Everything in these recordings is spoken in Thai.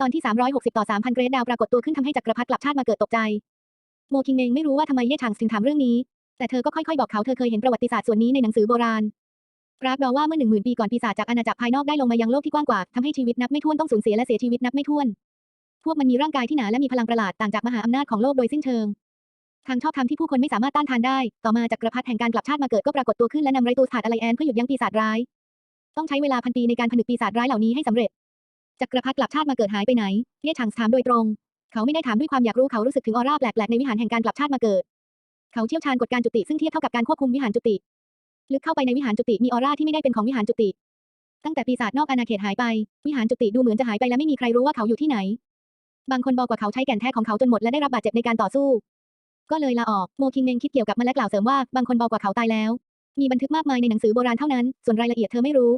ตอนที่ 360 ต่อ 3,000 เกรดดาวปรากฏตัวขึ้นทำให้จักรพรรดิกลับชาติมาเกิดตกใจ โมคิงเมงไม่รู้ว่าทำไมเย่ฉางถึงถามเรื่องนี้ แต่เธอก็ค่อยๆ บอกเขาเธอเคยเห็นประวัติศาสตร์ส่วนนี้ในหนังสือโบราณปรากฏว่าเมื่อหนึ่งหมื่นปีก่อนปีศาจจากอาณาจักรภายนอกได้ลงมายังโลกที่กว้างกว่าทำให้ชีวิตนับไม่ถ้วนต้องสูญเสียและเสียชีวิตนับไม่ถ้วน พวกมันมีร่างกายที่หนาและมีพลังประหลาดต่างจากมหาอำนาจของโลกโดยสิ้นเชิง ทางชอบธรรมที่ผู้คนไม่สามารถต้านทานได้ ต่อมาจักรพรรดิแห่งการกลับชาติมาเกิดก็ปรากฏตัวขึ้นและนำไรตูสถาดอะไรแอนเพื่อหยุดยั้งปีศาจร้าย ต้องใช้เวลาพันปีในการผนึกปีศาจร้ายเหล่านี้ให้สำเร็จ จักรพรรดิกลับชาติมาเกิดหายไปไหนเย่ฉางถามโดยตรง เขาไม่ได้ถามด้วยความอยากรู้เขารู้สึกถึงออร่าแปลกๆในวิหารแห่งการกลับชาติมาเกิด เขาเชี่ยวชาญกฎการจุติซึ่งเทียบเท่ากับการควบคุมวิหารจุติ ลึกเข้าไปในวิหารจุติมีออร่าที่ไม่ได้เป็นของวิหารจุติ ตั้งแต่ปีศาจนอกอาณาเขตหายไป วิหารจุติดูเหมือนจะหายไปและไม่มีใครรู้ว่าเขาอยู่ที่ไหน บางคนบอกว่าเขาใช้แก่นแท้ของเขาจนหมดและได้รับบาดเจ็บในการต่อสู้ ก็เลยลาออก โมคิงเมงคิดเกี่ยวกับมันและกล่าวเสริมว่าบางคนบอกว่าเขาตายแล้ว มีบันทึกมากมายในหนังสือโบราณเท่านั้น ส่วนรายละเอียดเธอไม่รู้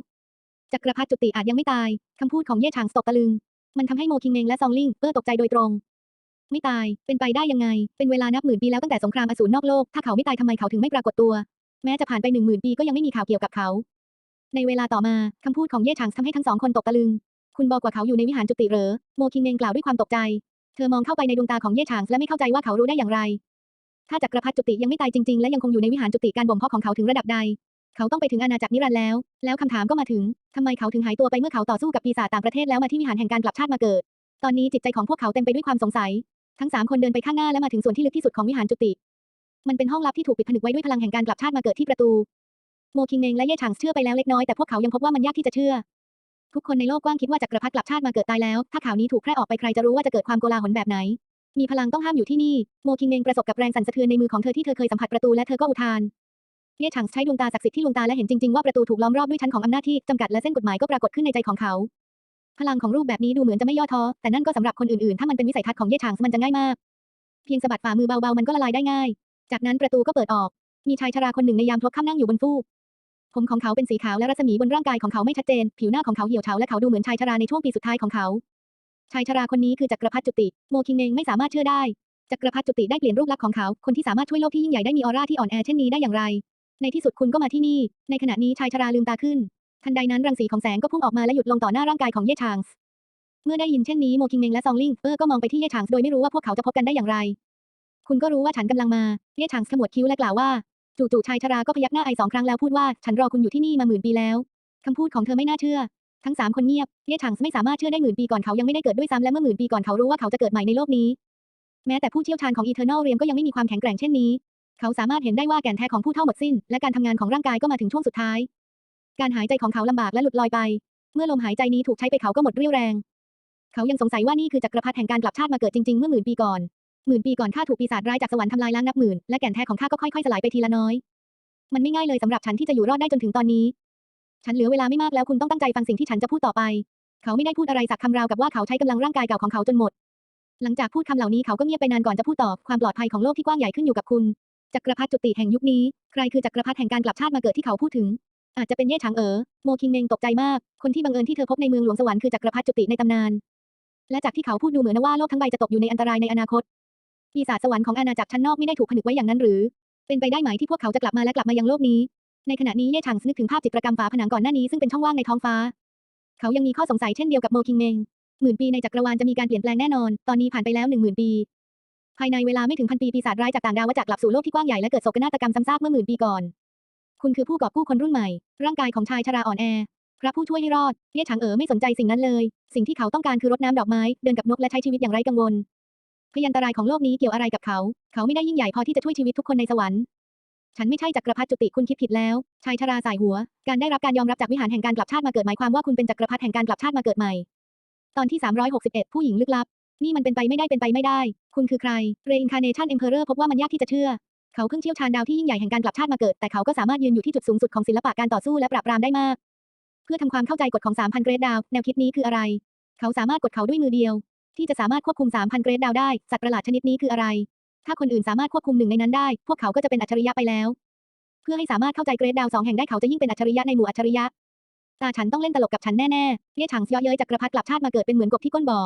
จักรพรรดิจุติอาจยังไม่ตาย คำพูดของเย่ฉางตกตะลึง มันทำให้โมคิงเมงและซองลิงเปอร์ตกใจโดยตรง ไม่ตาย เป็นไปได้ยังไง เป็นเวลานับหมื่นปีแล้วตั้งแต่สงครามอสูรนอกโลก ถ้าเขาไม่ตายทำไมเขาถึงไม่ปรากฏตัว แม้จะผ่านไปหนึ่งหมื่นปีก็ยังไม่มีข่าวเกี่ยวกับเขา ในเวลาต่อมาคำพูดของเย่ฉางทำให้ทั้งสองคนตกตะลึง คุณบอกว่าเขาอยู่ในวิหารจุติเหรอ โมคิงเมงกล่าวด้วยความตกใจ เธอมองเข้าไปในดวงตาของเย่ฉางและไม่เข้าใจว่าเขารู้ได้อย่างไร ถ้าจักรพรรดิจุติยังไม่ตายจริงๆ และยังคงอยู่ในวิหารจุติการบ่มเพาะของเขาถึงระดับใด เขาต้องไปถึงอาณาจักรนิรันดร์แล้ว แล้วคำถามก็มาถึง ทำไมเขาถึงหายตัวไปเมื่อเขาต่อสู้กับปีศาจต่างประเทศแล้วมาที่วิหารแห่งการกลับชาติมาเกิด ตอนนี้จิตใจของพวกเขาเต็มไปด้วยความสงสัย ทั้งสามคนเดินไปข้างหน้าและมาถึงส่วนที่ลึกที่สุดของวิหารจุติ มันเป็นห้องลับที่ถูกปิดผนึกไว้ด้วยพลังแห่งการกลับชาติมาเกิดที่ประตู โมคิงเมงและเย่ฉางเชื่อไปแล้วเล็กน้อยแต่พวกเขายังพบว่ามันยากที่จะเชื่อ ทุกคนในโลกกว้างคิดว่าจักรพรรดิกลับชาติมาเกิดตายแล้ว ถ้าข่าวนี้ถูกแพร่ออกไปใครจะรู้ว่าจะเกิดความโกลาหลแบบไหน มีพลังต้องห้ามอยู่ที่นี่ โมคิงเมงประสบกับแรงสั่นสะเทือนในมือของเธอที่เธอเคยสัมผัสประตูและเธอก็อุทาน เย่ฉางใช้ดวงตาศักดิ์สิทธิ์ที่ลวงตาและเห็นจริงๆว่าประตูถูกล้อมรอบด้วยชั้นของอำนาจที่จำกัดและเส้นกฎหมายก็ปรากฏขึ้นในใจของเขา พลังของรูปแบบนี้ดูเหมือนจะไม่ย่อท้อแต่นั่นก็สำหรับคนอื่นๆ ถ้ามันเป็นวิสัยทัศน์ของเย่ฉางมันจะง่ายมาก เพียงสะบัดฝ่ามือเบาๆมันก็ละลายได้ง่าย จากนั้นประตูก็เปิดออก มีชายชราคนหนึ่งในยามพลบค่ำนั่งอยู่บนฟูกผมของเขาเป็นสีขาวและรัศมีบนร่างกายของเขาไม่ชัดเจน ผิวหน้าของเขาเหี่ยวเฉาและเขาดูเหมือนชายชราในช่วงปีสุดท้ายของเขา ชายชราคนนี้คือจักรพรรดิจุติ โมคิงเมงไม่สามารถเชื่อได้จักรพรรดิจุติได้เปลี่ยนรูปลักษณ์ของเขา คนที่สามารถช่วยโลกที่ยิ่งใหญ่ได้มีออร่าที่อ่อนแอเช่นนี้ได้อย่างไร ในที่สุดคุณก็มาที่นี่ ในขณะนี้ชายชราลืมตาขึ้น ทันใดนั้นรังสีของแสงก็พุ่งออกมาและหยุดลงต่อหน้าร่างกายของเย่ชางส์เมื่อได้ยินเช่นนี้โมคิงเมงและซองลิงเออก็มองไปที่เย่ชางส์โดยไม่รู้ว่าพวกเขาจะพบกันได้อย่างไร คุณก็รู้ว่าฉันกำลังมาเย่ชางส์ขมวดคิ้วและกล่าวว่าจู่ๆชายชราก็พยักหน้าไอสองครั้งแล้วพูดว่าฉันรอคุณอยู่ที่นี่มาหมื่นปีแล้วคำพูดของเธอไม่น่าเชื่อ ทั้งสามคนเงียบเย่ฉางไม่สามารถเชื่อได้หมื่นปีก่อนเขายังไม่ได้เกิดด้วยซ้ำและเมื่อหมื่นปีก่อนเขารู้ว่าเขาจะเกิดใหม่ในโลกนี้แม้แต่ผู้เชี่ยวชาญของ Eternal Realm ก็ยังไม่มีความแข็งแกร่งเช่นนี้ เขาสามารถเห็นได้ว่าแก่นแท้ของผู้เท่าหมดสิ้น และการทำงานของร่างกายก็มาถึงช่วงสุดท้าย การหายใจของเขาลำบากและหลุดลอยไป เมื่อลมหายใจนี้ถูกใช้ไปเขาก็หมดเรี่ยวแรง เขายังสงสัยว่านี่คือจักรพรรดิแห่งการกลับชาติมาเกิดจริงๆ เมื่อหมื่นปีก่อน หมื่นปีก่อนข้าถูกปีศาจร้ายจากสวรรค์ทำลายล้างนับหมื่น และแก่นแท้ของข้าก็ค่อยๆสลายไปทีละน้อย มันไม่ง่ายเลยสำหรับฉันที่จะอยู่รอดได้จนถึงตอนนี้ ฉันเหลือเวลาไม่มากแล้วคุณต้องตั้งใจฟังสิ่งที่ฉันจะพูดต่อไป เขาไม่ได้พูดอะไรสักคำราวกับว่าเขาใช้กำลังร่างกายเก่าของเขาจนหมดหลังจากพูดคำเหล่านี้เขาก็เงียบไปนานก่อนจะพูดตอบความปลอดภัยของโลกที่กว้างใหญ่ขึ้นอยู่กับคุณ จักรพรรดิจุติแห่งยุคนี้ ใครคือจักรพรรดิแห่งการกลับชาติมาเกิดที่เขาพูดถึง อาจจะเป็นเย่ฉางเอ๋อโมคิงเมงตกใจมาก คนที่บังเอิญที่เธอพบในเมืองหลวงสวรรค์คือจักรพรรดิจุติในตำนาน และจากที่เขาพูดดูเหมือนว่าโลกทั้งใบจะตกอยู่ในอันตรายในอนาคตปีศาจสวรรค์ของอาณาจักรชั้นนอกไม่ได้ถูกผนึกไว้อย่างนั้นหรือ เป็นไปได้ไหมที่พวกเขาจะกลับมาและกลับมายังโลกนี้ ในขณะนี้เย่ฉางนึกถึงภาพจิตรกรรมฝาผนังก่อนหน้านี้ซึ่งเป็นช่องว่างในท้องฟ้า เขายังมีข้อสงสัยเช่นเดียวกับโมคิงเมงหมื่นปีในจักรวาลจะมีการเปลี่ยนแปลงแน่นอน ตอนนี้ผ่านไปแล้วหนึ่งหมื่นปี ภายในเวลาไม่ถึงพันปีปีศาจร้ายจากต่างดาวจะกลับสู่โลกที่กว้างใหญ่และเกิดโศกนาฏกรรมซ้ำซากเมื่อหมื่นปีก่อน คุณคือผู้กอบกู้คนรุ่นใหม่ ร่างกายของชายชราอ่อนแอ พระผู้ช่วยให้รอดเย่ฉางเอ๋อไม่สนใจสิ่งนั้นเลย สิ่งที่เขาต้องการคือรดน้ำดอกไม้ เดินกับนกและใช้ชีวิตอย่างไร้กังวล พยันตรายของโลกนี้เกี่ยวอะไรกับเขา เขาไม่ได้ยิ่งใหญ่พอที่จะช่วยชีวิตทุกคนในสวรรค์ ฉันไม่ใช่จักรพรรดิจุติคุณคิดผิดแล้ว ชายชราสายหัว การได้รับการยอมรับจากวิหารแห่งการกลับชาติมาเกิดหมายความว่าคุณเป็นจักรพรรดิแห่งการกลับชาติมาเกิดใหม่ ตอนที่ 361 ผู้หญิงลึกลับนี่มันเป็นไปไม่ได้เป็นไปไม่ได้ คุณคือใคร Reincarnation Emperor พบว่ามันยากที่จะเชื่อ เขาเพิ่งเชี่ยวชาญดาวที่ยิ่งใหญ่แห่งการกลับชาติมาเกิด แต่เขาก็สามารถยืนอยู่ที่จุดสูงสุดของศิลปะการต่อสู้และปราบปรามได้มาก เพื่อทำความเข้าใจกฎของ 3,000 เกรดดาว แนวคิดนี้คืออะไร เขาสามารถกดเขาด้วยมือเดียว ที่จะสามารถควบคุม 3,000 เกรดดาวได้ สัตว์ประหลาดชนิดนี้คืออะไร ถ้าคนอื่นสามารถควบคุมหนึ่งในนั้นได้ พวกเขาก็จะเป็นอัจฉริยะไปแล้ว เพื่อให้สามารถเข้าใจเกรดดาวสองแห่งได้เขาจะยิ่งเป็นอัจฉริยะในหมู่อัจฉริยะตาฉันต้องเล่นตลกกับฉันแน่ๆเย่ฉางเย่อเย้ยจักรพรรดิกลับชาติมาเกิดเป็นเหมือนกบที่ก้นบ่อ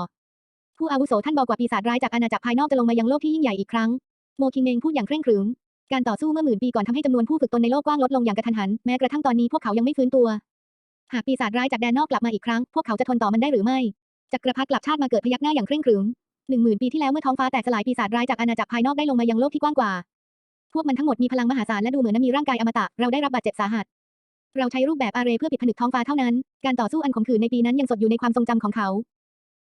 ผู้อาวุโสท่านบอกว่าปีศาจร้ายจากอาณาจักรภายนอกจะลงมายังโลกที่ยิ่งใหญ่อีกครั้ง โมคิงเมงพูดอย่างเคร่งขรึม การต่อสู้เมื่อหมื่นปีก่อนทำให้จำนวนผู้ฝึกตนในโลกกว้างลดลงอย่างกระทันหัน แม้กระทั่งตอนนี้พวกเขายังไม่ฟื้นตัว หากปีศาจร้ายจากแดนนอกกลับมาอีกครั้ง พวกเขาจะทนต่อมันได้หรือไม่ จักรพรรดิกลับชาติมาเกิดพยักหน้าอย่างเคร่งขรึมหนึ่งหมื่นปีที่แล้วเมื่อท้องฟ้าแตกสลายปีศาจร้ายจากอาณาจักรภายนอกได้ลงมายังโลกที่กว้างกว่า พวกมันทั้งหมดมีพลังมหาศาลและดูเหมือนมีร่างกายอมตะ เราได้รับบาดเจ็บสาหัส เราใช้รูปแบบอาเรเพื่อปิดผนึกท้องฟ้าเท่านั้น การต่อสู้อันขมขื่นในปีนั้นยังสดอยู่ในความทรงจำของเขา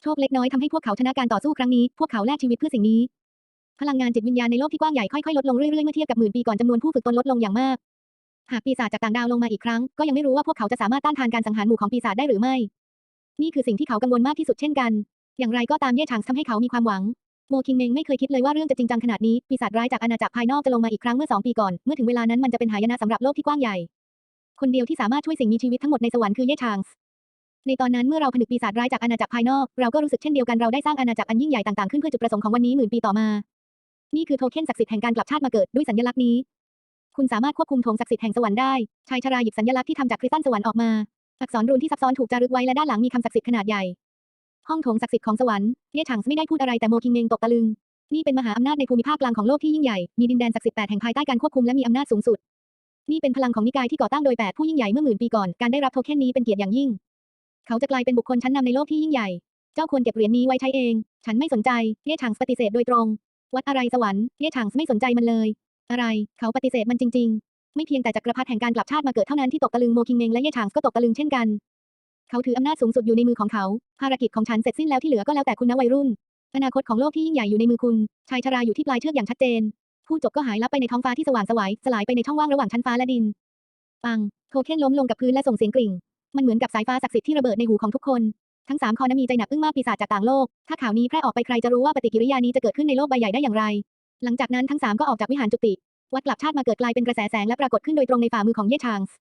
โชคเล็กน้อยทำให้พวกเขาชนะการต่อสู้ครั้งนี้ พวกเขาแลกชีวิตเพื่อสิ่งนี้ พลังงานจิตวิญญาณในโลกที่กว้างใหญ่ค่อยๆลดลงเรื่อยๆเมื่อเทียบกับหมื่นปีก่อนจำนวนผู้ฝึกตนลดลงอย่างมาก หากปีศาจจากต่างดาวลงมาอีกครั้ง ก็ยังไม่รู้ว่าพวกเขาจะสามารถต้านทานการสังหารหมู่ของปีศาจได้หรือไม่ นี่คือสิ่งที่เขากังวลมากที่สุดเช่นกัน อย่างไรก็ตามเย่ฉางทำให้เขามีความหวังโมคิงเมงไม่เคยคิดเลยว่าเรื่องจะจริงจังขนาดนี้ปีศาจร้ายจากอาณาจักรภายนอกจะลงมาอีกครั้งเมื่อสองปีก่อนเมื่อถึงเวลานั้นมันจะเป็นหายนะสำหรับโลกที่กว้างใหญ่ คนเดียวที่สามารถช่วยสิ่งมีชีวิตทั้งหมดในสวรรค์คือเย่ฉาง ในตอนนั้นเมื่อเราผนึกปีศาจร้ายจากอาณาจักรภายนอก เราก็รู้สึกเช่นเดียวกันเราได้สร้างอาณาจักรอันยิ่งใหญ่ต่างๆขึ้นเพื่อจุดประสงค์ของวันนี้หมื่นปีต่อมา นี่คือโทเค็นศักดิ์สิทธิ์แห่งการกลับชาติมาเกิดด้วยสัญลักษณ์นี้ คุณสามารถควบคุมโถงศักดิ์สิทธิ์แห่งสวรรค์ได้ ชายชราหยิบสัญลักษณ์ที่ทำจากคริสตัลสวรรค์ออกมา อักษรรูนที่ซับซ้อนถูกจารึกไว้และด้านหลังมีคำศักดิ์สิทธิ์ขนาดใหญ่ ห้องโถงศักดิ์สิทธิ์ของสวรรค์ เย่ฉางไม่ได้พูดอะไรแต่โมคิงเมงตกตะลึง นี่เป็นมหาอำนาจในภูมิภาคกลางของโลกที่ยิ่งใหญ่ มีดินแดนศักดิ์สิทธิ์แปดแห่งภายใต้การควบคุมและมีอำนาจสูงสุด นี่เป็นพลังของนิกายที่ก่อตั้งโดยแปดผู้ยิ่งใหญ่เมื่อหมื่นปีก่อน การได้รับโทเค็นนี้เป็นเกียรติอย่างยิ่ง เขาจะกลายเป็นบุคคลชั้นนำในโลกที่ยิ่งใหญ่ เจ้าควรเก็บเหรียญนี้ไว้ใช้เอง ฉันไม่สนใจเย่ฉางปฏิเสธโดยตรง วัดอะไรสวรรค์เย่ฉางไม่สนใจมันเลย อะไร เขาปฏิเสธมันจริง ๆ ไม่เพียงแต่จักรพรรดิแห่งการกลับชาติมาเกิดเท่านั้นที่ตกตะลึงโมคิงเมงและเย่ฉางก็ตกตะลึงเช่นกัน เขาถืออำนาจสูงสุดอยู่ในมือของเขา ภารกิจของฉันเสร็จสิ้นแล้วที่เหลือก็แล้วแต่คุณนะวัยรุ่น อนาคตของโลกที่ยิ่งใหญ่อยู่ในมือคุณ ชายชราอยู่ที่ปลายเชือกอย่างชัดเจน ผู้จบก็หายลับไปในท้องฟ้าที่สว่างสวยสลายไปในช่องว่างระหว่างชั้นฟ้าและดิน ปัง โทเค็นล้มลงกับพื้นและส่งเสียงกริ่ง มันเหมือนกับสายฟ้าศักดิ์สิทธิ์ที่ระเบิดในหูของทุกคน ทั้งสามคอนั้นมีใจหนักอึ้งมากปีศาจจากต่างโลก ถ้าข่าวนี้แพร่ออกไปใครจะรู้ว่าปฏิกิริยานี้จะเกิดขึ้นในโลกใบใหญ่ได้อย่างไร หลังจากนั้นทั้งสามก็ออกจากวิหารจุติ วัดกลับชาติมาเกิดกลายเป็นกระแสแสงและปรากฏขึ้นโดยตรงในฝ่ามือของเย่ชางส์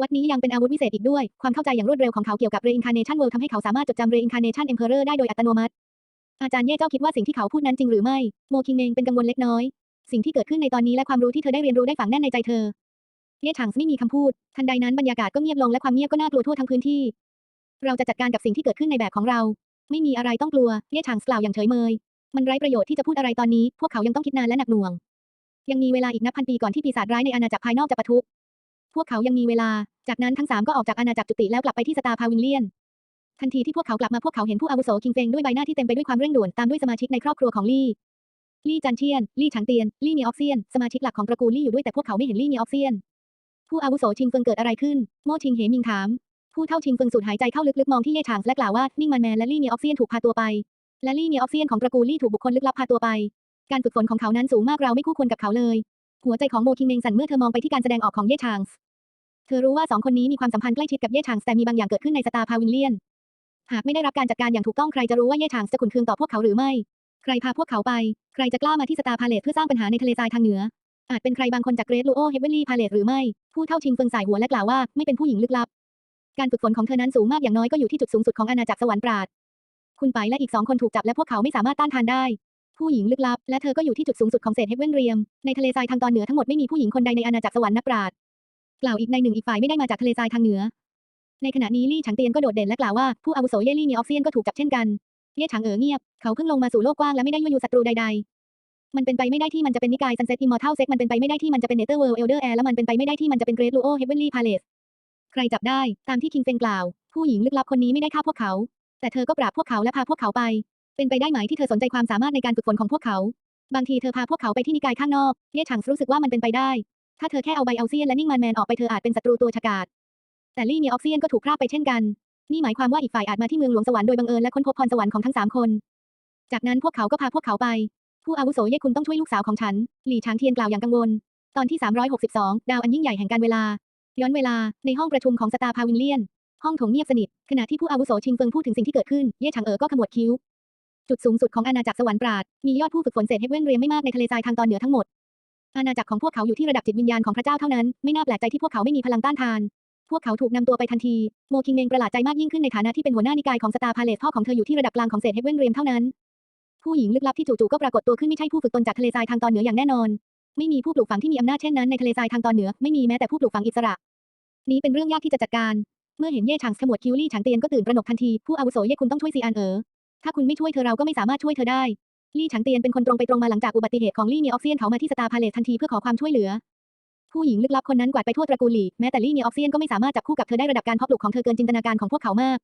วัดนี้ยังเป็นอาวุธวิเศษอีกด้วย ความเข้าใจอย่างรวดเร็วของเขาเกี่ยวกับ Reincarnation World ทำให้เขาสามารถจดจำ Reincarnation Emperor ได้โดยอัตโนมัติ อาจารย์เย่เจ้าคิดว่าสิ่งที่เขาพูดนั้นจริงหรือไม่ โมคิงเมงเป็นกังวลเล็กน้อย สิ่งที่เกิดขึ้นในตอนนี้และความรู้ที่เธอได้เรียนรู้ได้ฝังแน่นในใจเธอ เย่ฉางไม่มีคำพูด ทันใดนั้นบรรยากาศก็เงียบลงและความเงียบก็น่ากลัวทั่วทั้งพื้นที่ เราจะจัดการกับสิ่งที่เกิดขึ้นในแบบของเรา ไม่มีอะไรต้องกลัว เย่ฉางกล่าวอย่างเฉยเมย มันไร้ประโยชน์ที่จะพูดอะไรตอนนี้ พวกเขายังต้องคิดนานและหนักหน่วง ยังมีเวลาอีกนับพันปีก่อนที่ปีศาจร้ายในอาณาจักรภายนอกจะปะทุ พวกเขายังมีเวลา จากนั้นทั้งสามก็ออกจากอาณาจักรจุติแล้วกลับไปที่สตาร์พาวิลเลียน ทันทีที่พวกเขากลับมาพวกเขาเห็นผู้อาวุโสคิงเฟงด้วยใบหน้าที่เต็มไปด้วยความเร่งด่วนตามด้วยสมาชิกในครอบครัวของลี่ลี่จันเชียน ลี่ฉางเตียน ลี่มีออกเซียน สมาชิกหลักของตระกูลลี่อยู่ด้วยแต่พวกเขาไม่เห็นลี่มีออกเซียน ผู้อาวุโสชิงเฟิงเกิดอะไรขึ้น โม่ชิงเหมิงถาม ผู้เท่าชิงเฟิงสูดหายใจเข้าลึกๆมองที่เย่ฉางและกล่าวว่า นิ่งมันแมนและลี่มีออกเซียนถูกพาตัวไป และลี่มีออกเซียนของตระกูลลี่ถูกบุคคลลึกลับพาตัวไป การฝึกฝนของเขานั้นสูงมากเราไม่คู่ควรกับเขาเลย หัวใจของโมคิงเมงสั่นเมื่อเธอมองไปที่การแสดงออกของเย่ชางเธอรู้ว่าสองคนนี้มีความสัมพันธ์ใกล้ชิดกับเย่ชางแต่มีบางอย่างเกิดขึ้นในสตาร์พาวิลเลียน หากไม่ได้รับการจัดการอย่างถูกต้องใครจะรู้ว่าเย่ชางจะขุนเคืองต่อพวกเขาหรือไม่ ใครพาพวกเขาไป ใครจะกล้ามาที่สตาร์พาเลตเพื่อสร้างปัญหาในทะเลทรายทางเหนือ อาจเป็นใครบางคนจากเกรดลูโอเฮเวนลี่พาเลตหรือไม่ ผู้เท่าชิงเฟิงสายหัวและกล่าวว่าไม่เป็นผู้หญิงลึกลับ การฝึกฝนของเธอนั้นสูงมากอย่างน้อยก็อยู่ที่จุดสูงสุดของอาณาจักรสวรรค์ปราด คุณไปและอีกสองคนถูกจับและพวกเขาไม่สามารถต้านทานได้ ผู้หญิงลึกลับ และเธอก็อยู่ที่จุดสูงสุดของเศษเฮเวนเรียม ในทะเลทรายทางตอนเหนือทั้งหมดไม่มีผู้หญิงคนใดในอาณาจักรสวรรค์นับปราด กล่าวอีกในหนึ่งอีกฝ่ายไม่ได้มาจากทะเลทรายทางเหนือ ในขณะนี้ลี่ฉังเตียนก็โดดเด่นและกล่าวว่าผู้อาวุโสเย่ลี่มีออกเซียนก็ถูกจับเช่นกันเย่ฉางเอ๋อเงียบ เขาเพิ่งลงมาสู่โลกกว้างและไม่ได้ยั่วยุศัตรูใดๆ มันเป็นไปไม่ได้ที่มันจะเป็นนิกายซันเซ็ตอิมมอร์ทัลเซ็กมันเป็นไปไม่ได้ที่มันจะเป็นเนเธอร์เวิลด์เอลเดอร์แอร์และมันเป็นไปไม่ได้ที่มันจะเป็นเกรดลูโอเฮเวนลี่พาเลสใครจับได้ ตามที่คิงเฟงกล่าว ผู้หญิงลึกลับคนนี้ไม่ได้ฆ่าพวกเขา แต่เธอก็ปราบพวกเขาและพาพวกเขาไป เป็นไปได้ไหมที่เธอสนใจความสามารถในการฝึกฝนของพวกเขา บางทีเธอพาพวกเขาไปที่นิกายข้างนอกเย่ฉางรู้สึกว่ามันเป็นไปได้ ถ้าเธอแค่เอาใบเอาเซียนและนิ่งมันแมนออกไปเธออาจเป็นศัตรูตัวฉกาจแต่ลี่มีออกเซียนก็ถูกฆ่าบไปเช่นกัน นี่หมายความว่าอีกฝ่ายอาจมาที่เมืองหลวงสวรรค์โดยบังเอิญและค้นพบพรสวรรค์ของทั้งสามคน จากนั้นพวกเขาก็พาพวกเขาไป ผู้อาวุโสเย่คุณต้องช่วยลูกสาวของฉัน หลี่ชางเทียนกล่าวอย่างกังวล ตอนที่ 362 ดาวอันยิ่งใหญ่แห่งการเวลา ย้อนเวลา ในห้องประชุมของสตาร์พาวิลเลียน ห้องโถงเงียบสนิท ขณะที่ผู้อาวุโสชิงเฟิงพูดถึงสิ่งที่เกิดขึ้น เย่ฉางเอ๋อก็ขมวดคิ้ว จุดสูงสุดของอาณาจักรสวรรค์ปราด มียอดผู้ฝึกฝนเศษเฮเวนเรียมไม่มากในทะเลทรายทางตอนเหนือทั้งหมด อาณาจักรของพวกเขาอยู่ที่ระดับจิตวิญญาณของพระเจ้าเท่านั้น ไม่น่าแปลกใจที่พวกเขาไม่มีพลังต้านทาน พวกเขาถูกนำตัวไปทันที โมคิงเมงประหลาดใจมากยิ่งขึ้นในฐานะที่เป็นหัวหน้านิกายของสตาร์พาเลสพ่อของเธออยู่ที่ระดับกลางของเศษเฮเวนเรียมเท่านั้น ผู้หญิงลึกลับที่จู่ๆก็ปรากฏตัวขึ้นไม่ใช่ผู้ฝึกตนจากทะเลทรายทางตอนเหนืออย่างแน่นอน ไม่มีผู้ปลูกฝังที่มีอำนาจเช่นนั้นในทะเลทรายทางตอนเหนือไม่มีแม้แต่ผู้ปลูกฝังอิสระ นี้เป็นเรื่องยากที่จะจัดการ เมื่อเห็นเย่ฉางขมวดคิ้วลี่ฉางเตียนก็ตื่นตระหนกทันทีผู้อาวุโสเย่คุณต้องช่วยซีอันเอ๋อถ้าคุณไม่ช่วยเธอเราก็ไม่สามารถช่วยเธอได้ลี่ฉางเตียนเป็นคนตรงไปตรงมาหลังจากอุบัติเหตุของลี่มีออกเซียนเขามาที่สตาร์พาเลสทันทีเพื่อขอความช่วยเหลือ ผู้หญิงลึกลับคนนั้นกวาดไปทั่วตระกูลลี่แม้แต่ลี่มีออกเซียนก็ไม่สามารถจับคู่กับเธอได้ระดับการเพาะปลูกของเธอเกินจินตนาการของพวกเขามาก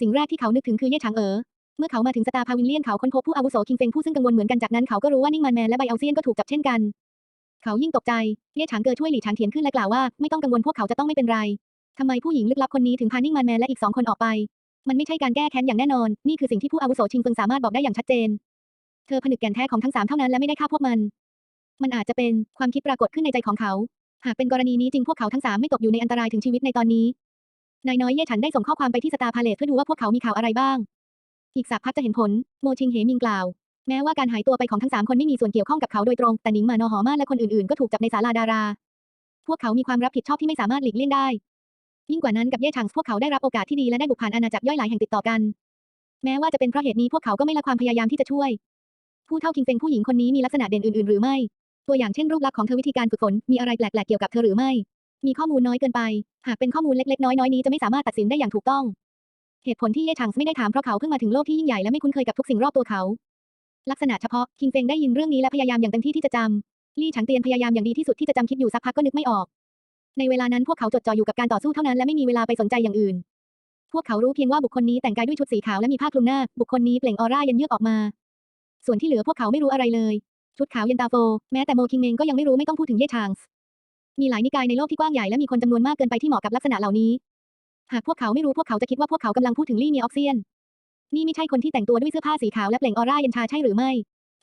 สิ่งแรกที่เขานึกถึงคือเย่ฉางเอ๋อ เมื่อเขามาถึงสตาพาวิลเลียนเขาค้นพบผู้อาวุโสคิงเฟงผู้ซึ่งกังวลเหมือนกันจากนั้นเขาก็รู้ว่านิ่งมันแมนและไบเอาเซียนก็ถูกจับเช่นกัน เขายิ่งตกใจเย่ฉางเกอช่วยหลี่ฉางเทียนขึ้นและกล่าวว่าไม่ต้องกังวลพวกเขาจะต้องไม่เป็นไรทำไมผู้หญิงลึกลับคนนี้ถึงพานิ่งมันแมนและอีกสองคนออกไป มันไม่ใช่การแก้แค้นอย่างแน่นอน นี่คือสิ่งที่ผู้อาวุโสชิงเฟิงสามารถบอกได้อย่างชัดเจน เธอผนึกแก่นแท้ของทั้งสามเท่านั้นและไม่ได้ฆ่าพวกมัน มันอาจจะเป็นความคิดปรากฏขึ้นในใจของเขา หากเป็นกรณีนี้จริงพวกเขาทั้งสามไม่ตกอยู่ในอันตรายถึงชีวิตในตอนนี้ นายน้อยเย่ฉันได้ส่งข้อความไปที่สตาร์พาเลทเพื่อดูว่าพวกเขามีข่าวอะไรบ้าง อีกสักพักจะเห็นผล โมชิงเหมิงกล่าว แม้ว่าการหายตัวไปของทั้งสามคนไม่มีส่วนเกี่ยวข้องกับเขาโดยตรง แต่หนิงมานอหอมาและคนอื่นๆ ก็ถูกจับในศาลาดารา พวกเขามีความรับผิดชอบที่ไม่สามารถหลีกเลี่ยงได้ ยิ่งกว่านั้นกับเย่ชังพวกเขาได้รับโอกาสที่ดีและได้บุกผ่านอาณาจักรย่อยหลายแห่งติดต่อกัน แม้ว่าจะเป็นเพราะเหตุนี้พวกเขาก็ไม่ละความพยายามที่จะช่วย ผู้เท่าคิงเฟงผู้หญิงคนนี้มีลักษณะเด่นอื่น ๆ หรือไม่ ตัวอย่างเช่นรูปลักษณ์ของเธอวิธีการฝึกฝนมีอะไรแปลกๆเกี่ยวกับเธอหรือไม่ มีข้อมูลน้อยเกินไป หากเป็นข้อมูลเล็กๆน้อยๆนี้จะไม่สามารถตัดสินได้อย่างถูกต้อง เหตุผลที่เย่ชังไม่ได้ถามเพราะเขาเพิ่งมาถึงโลกที่ยิ่งใหญ่และไม่คุ้นเคยกับทุกสิ่งรอบตัวเขา ลักษณะเฉพาะคิงเฟงได้ยินเรื่องนี้และพยายามอย่างเต็มที่ที่จะจำลี่ฉังเตียนพยายามอย่างดีที่สุดที่จะจำคิดอยู่สักพักก็นึกไม่ออก ในเวลานั้นพวกเขาจดจ่ออยู่กับการต่อสู้เท่านั้นและไม่มีเวลาไปสนใจอย่างอื่น พวกเขารู้เพียงว่าบุคคลนี้แต่งกายด้วยชุดสีขาวและมีผ้าคลุมหน้า บุคคลนี้เปล่งออร่ายันเยือกออกมา ส่วนที่เหลือพวกเขาไม่รู้อะไรเลย ชุดขาวยันตาโฟแม้แต่โมคิงเมงก็ยังไม่รู้ไม่ต้องพูดถึงเย่ชางมีหลายนิกายในโลกที่กว้างใหญ่และมีคนจำนวนมากเกินไปที่เหมาะกับลักษณะเหล่านี้ หากพวกเขาไม่รู้พวกเขาจะคิดว่าพวกเขากำลังพูดถึงลี่เมียออกเซียน นี่ไม่ใช่คนที่แต่งตัวด้วยเสื้อผ้าสีขาวและเปล่งออร่าเย็นชาใช่หรือไม่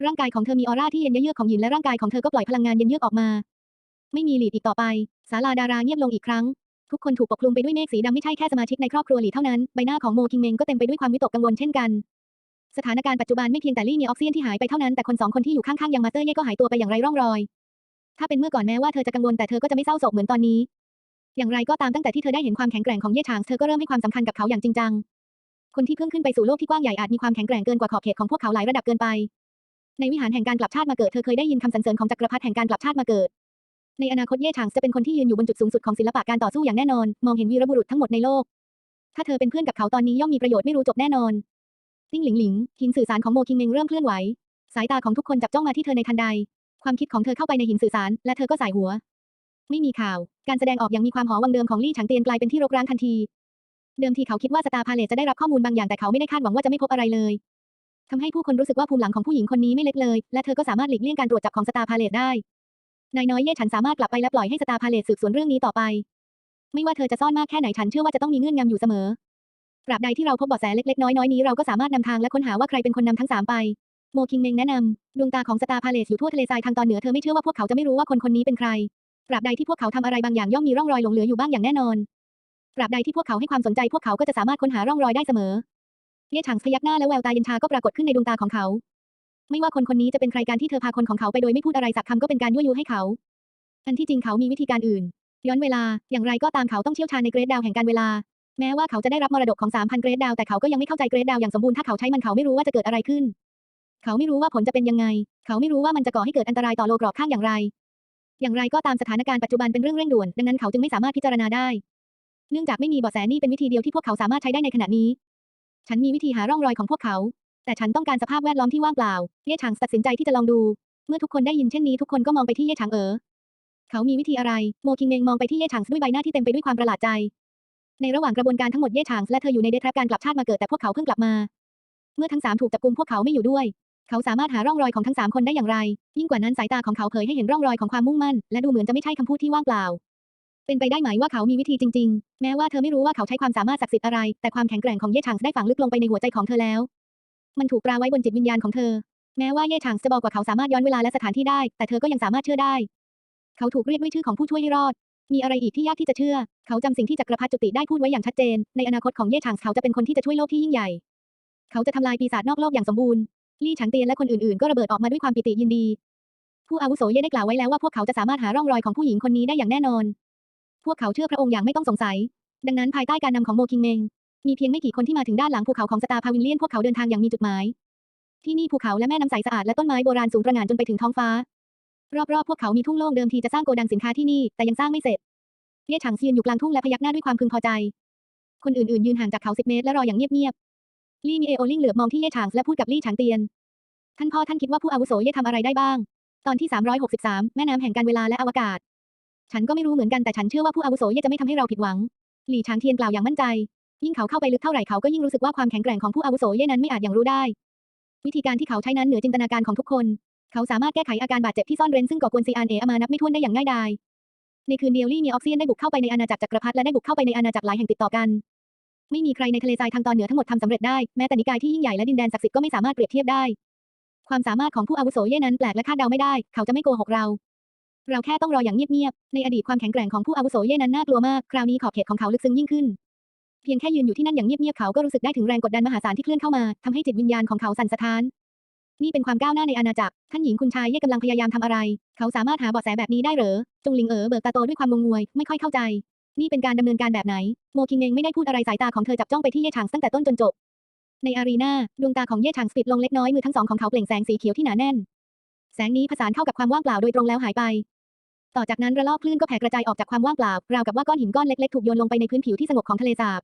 ร่างกายของเธอมีออร่าที่เย็นเยือกของหินและร่างกายของเธอก็ปล่อยพลังงานเย็นเยือกออกมา ไม่มีหลีดอีกต่อไป ศาลาดาราเงียบลงอีกครั้ง ทุกคนถูกปกคลุมไปด้วยเมฆสีดำไม่ใช่แค่สมาชิกในครอบครัวหลีเท่านั้น ใบหน้าของโมคิงเมงก็เต็มไปด้วยความวิตกกังวลเช่นกัน สถานการณ์ปัจจุบันไม่เพียงแต่ลี่มีออกเซียนที่หายไปเท่านั้นแต่คนสองคนที่อยู่ข้างๆยังมาเตอร์เย่ก็หายตัวไปอย่างไรร่องรอยถ้าเป็นเมื่อก่อนแม้ว่าเธอจะกังวลแต่เธอก็จะไม่เศร้าโศกเหมือนตอนนี้ อย่างไรก็ตามตั้งแต่ที่เธอได้เห็นความแข็งแกร่งของเย่ชางเธอก็เริ่มให้ความสำคัญกับเขาอย่างจริงจัง คนที่เพิ่งขึ้นไปสู่โลกที่กว้างใหญ่อาจมีความแข็งแกร่งเกินกว่าขอบเขตของพวกเขาหลายระดับเกินไป ในวิหารแห่งการกลับชาติมาเกิดเธอเคยได้ยินคำสรรเสริญของจักรพรรดิแห่งการกลับชาติมาเกิด ในอนาคตเย่ชางจะเป็นคนที่ยืนอยู่บนจุดสูงสุดของศิลปะการต่อสู้อย่างแน่นอน มองเห็นวีรบุรุษทั้งหมดในโลก ถ้าเธอเป็นเพื่อนกับเขาตอนนี้ย่อมมีประโยชน์ไม่รู้จบแน่นอนติ้งหลิงหลิงหินสื่อสารของโมคิงเมงเริ่มเคลื่อนไหว สายตาของทุกคนจับจ้องมาที่เธอในทันใด ความคิดของเธอเข้าไปในหินสื่อสาร และเธอก็สายหัว ไม่มีข่าว การแสดงออกอย่างมีความหอวังเดิมของลี่ฉางเตียนกลายเป็นที่รกร้างทันที เดิมทีเขาคิดว่าสตาพาเลตจะได้รับข้อมูลบางอย่างแต่เขาไม่ได้คาดหวังว่าจะไม่พบอะไรเลยทำให้ผู้คนรู้สึกว่าภูมิหลังของผู้หญิงคนนี้ไม่เล็กเลย และเธอก็สามารถหลีกเลี่ยงการตรวจจับของสตาพาเลตได้ นายน้อยเย่ฉันสามารถกลับไปและปล่อยให้สตาพาเลตสืบสวนเรื่องนี้ต่อไป ไม่ว่าเธอจะซ่อนมากแค่ไหนฉันเชื่อว่าจะต้องมีเงื่อนงำอยู่เสมอตราบใดที่เราพบเบาะแสเล็กๆน้อยๆนี้เราก็สามารถนำทางและค้นหาว่าใครเป็นคนนำทั้งสามไป โมคิงเมงแนะนำดวงตาของสตาพาเลตอยู่ทั่วทะเลทรายทางตอนเหนือเธอไม่เชื่อว่าพวกเขาจะไม่รู้ว่าคนคนนี้เป็นใคร ตราบใดที่พวกเขาทำอะไรบางอย่างย่อมมีร่องรอยหลงเหลืออยู่บ้างอย่างแน่นอนตราบใดที่พวกเขาให้ความสนใจพวกเขาก็จะสามารถค้นหาร่องรอยได้เสมอ เย่ฉางพยักหน้าและแววตาเย็นชาก็ปรากฏขึ้นในดวงตาของเขา ไม่ว่าคนคนนี้จะเป็นใครการที่เธอพาคนของเขาไปโดยไม่พูดอะไรสักคำก็เป็นการยั่วยุให้เขา อันที่จริงเขามีวิธีการอื่น ย้อนเวลา อย่างไรก็ตามเขาต้องเชี่ยวชาญในเกรดดาวแห่งการเวลา แม้ว่าเขาจะได้รับมรดกของ3,000เกรดดาวแต่เขาก็ยังไม่เข้าใจเกรดดาวอย่างสมบูรณ์ถ้าเขาใช้มันเขาไม่รู้ว่าจะเกิดอะไรขึ้น เขาไม่รู้ว่าผลจะเป็นยังไง เขาไม่รู้ว่ามันจะก่อให้เกิดอันตรายต่อโลกรอบข้างอย่างไร อย่างไรก็ตามสถานการณ์ปัจจุบันเป็นเรื่องเร่งด่วน ดังนั้นเขาจึงไม่สามารถพิจารณาได้ เนื่องจากไม่มีเบาะแสนี่เป็นวิธีเดียวที่พวกเขาสามารถใช้ได้ในขณะนี้ ฉันมีวิธีหาร่องรอยของพวกเขา แต่ฉันต้องการสภาพแวดล้อมที่ว่างเปล่า เย่ฉางตัดสินใจที่จะลองดู เมื่อทุกคนได้ยินเช่นนี้ทุกคนก็มองไปที่เย่ฉางเอ๋อ เขามีวิธีอะไร โมคิงเมงมองไปที่เย่ฉางด้วยใบหน้าที่เต็มไปด้วยความประหลาดใจ ในระหว่างกระบวนการทั้งหมดเย่ฉางและเธออยู่ในเดทแทรปการกลับชาติมาเกิดแต่พวกเขาเพิ่งกลับมา เมื่อทั้งสามถูกจับกุมพวกเขาไม่อยู่ด้วย เขาสามารถหาร่องรอยของทั้งสามคนได้อย่างไร ยิ่งกว่านั้นสายตาของเขาเผยให้เห็นร่องรอยของความมุ่งมั่น และดูเหมือนจะไม่ใช่คำพูดที่ว่างเปล่า เป็นไปได้ไหมว่าเขามีวิธีจริง ๆ แม้ว่าเธอไม่รู้ว่าเขาใช้ความสามารถศักดิ์สิทธิ์อะไร แต่ความแข็งแกร่งของเย่ฉางได้ฝังลึกลงไปในหัวใจของเธอแล้ว มันถูกตราไว้บนจิตวิญญาณของเธอ แม้ว่าเย่ฉางจะบอกว่าเขาสามารถย้อนเวลาและสถานที่ได้ แต่เธอก็ยังสามารถเชื่อได้ เขาถูกเรียกด้วยชื่อของผู้ช่วยให้รอด มีอะไรอีกที่ยากที่จะเชื่อ เขาจำสิ่งที่จักรพรรดิจุติได้พูดไว้อย่างชัดเจน ในอนาคตของเย่ฉางเขาจะเป็นคนที่จะช่วยโลกที่ยิ่งใหญ่ เขาจะทำลายปีศาจนอกโลกอย่างสมบูรณ์ ลี่ฉังเตียนและคนอื่นๆ ก็ระเบิดออกมาด้วยความปิติยินดี ผู้อาวุโสเย่ได้กล่าวไว้แล้วว่าพวกเขาจะสามารถหาร่องรอยของผู้หญิงคนนี้ได้อย่างแน่นอน พวกเขาเชื่อพระองค์อย่างไม่ต้องสงสัย ดังนั้นภายใต้การนำของโมคิงเมง มีเพียงไม่กี่คนที่มาถึงด้านหลังภูเขาของสตาร์พาวิลเลียนพวกเขาเดินทางอย่างมีจุดหมาย ที่นี่ภูเขาและแม่น้ำใสสะอาดและต้นไม้โบราณสูงตระหง่านจนไปถึงท้องฟ้า รอบๆ พวกเขามีทุ่งโล่งเดิมทีจะสร้างโกดังสินค้าที่นี่แต่ยังสร้างไม่เสร็จเย่ฉางเซียนอยู่กลางทุ่งและพยักหน้าด้วยความพึงพอใจ คนอื่นๆยืนห่างจากเขาสิบเมตรและรออย่างเงียบๆ ลี่มีเอโอลิงเหลือบมองที่เย่ฉางและพูดกับลี่ฉางเตียน ท่านพ่อท่านคิดว่าผู้อาวุโสเย่ทำอะไรได้บ้าง ตอนที่ 363 แม่น้ำแห่งการเวลาและอวกาศ ฉันก็ไม่รู้เหมือนกันแต่ฉันเชื่อว่าผู้อาวุโสเย่จะไม่ทำให้เราผิดหวัง ลี่ฉางเทียนกล่าวอย่างมั่นใจ ยิ่งเขาเข้าไปลึกเท่าไหร่เขาก็ยิ่งรู้สึกว่าความแข็งแกร่งของผู้อาวุโสเย่นั้นไม่อาจอย่างรู้ได้ วิธีการที่เขาใช้นั้นเหนือจินตนาการของทุกคน เขาสามารถแก้ไขอาการบาดเจ็บที่ซ่อนเร้นซึ่งก่อกวนซีอานเออามานับไม่ถ้วนได้อย่างง่ายดายในคืนเดียวลี่มีออกเซียนได้บุกเข้าไปในอาณาจักรจักรพรรดิและได้บุกเข้าไปในอาณาจักรหลายแห่งติดต่อกัน ไม่มีใครในทะเลทรายทางตอนเหนือทั้งหมดทำสำเร็จได้ แม้แต่นิกายที่ยิ่งใหญ่และดินแดนศักดิ์สิทธิ์ก็ไม่สามารถเปรียบเทียบได้ ความสามารถของผู้อาวุโสเย่นั้นแปลกและคาดเดาไม่ได้ เขาจะไม่โกหกเรา เราแค่ต้องรออย่างเงียบๆ ในอดีตความแข็งแกร่งของผู้อาวุโสเย่นั้นน่ากลัวมาก คราวนี้ขอบเขตของเขาลึกซึ้งยิ่งขึ้น เพียงแค่ยืนอยู่ที่นั่นอย่างเงียบๆ เขาก็รู้สึกได้ถึงแรงกดดันมหาศาลที่เคลื่อนเข้ามาทำให้จิตวิญญาณของเขาสั่นสะท้าน นี่เป็นความก้าวหน้าในอาณาจักร ท่านหญิงคุณชายเย่กำลังพยายามทำอะไร เขาสามารถหาเบาะแสแบบนี้ได้เหรอ จงหลิงเอ๋อเบิกตาโตด้วยความงงงวย ไม่ค่อยเข้าใจ นี่เป็นการดำเนินการแบบไหน โมคิงเองไม่ได้พูดอะไรสายตาของเธอจับจ้องไปที่เย่ฉางตั้งแต่ต้นจนจบ ในอารีนาดวงตาของเย่ฉางสปิดลงเล็กน้อยมือทั้งสองของเขาเปล่งแสงสีเขียวที่หนาแน่น แสงนี้ผสานเข้ากับความว่างเปล่าโดยตรงแล้วหายไป ต่อจากนั้นระลอกคลื่นก็แผ่กระจายออกจากความว่างเปล่าราวกับว่าก้อนหินก้อนเล็กๆถูกโยนลงไปในพื้นผิวที่สงบของทะเลสาบ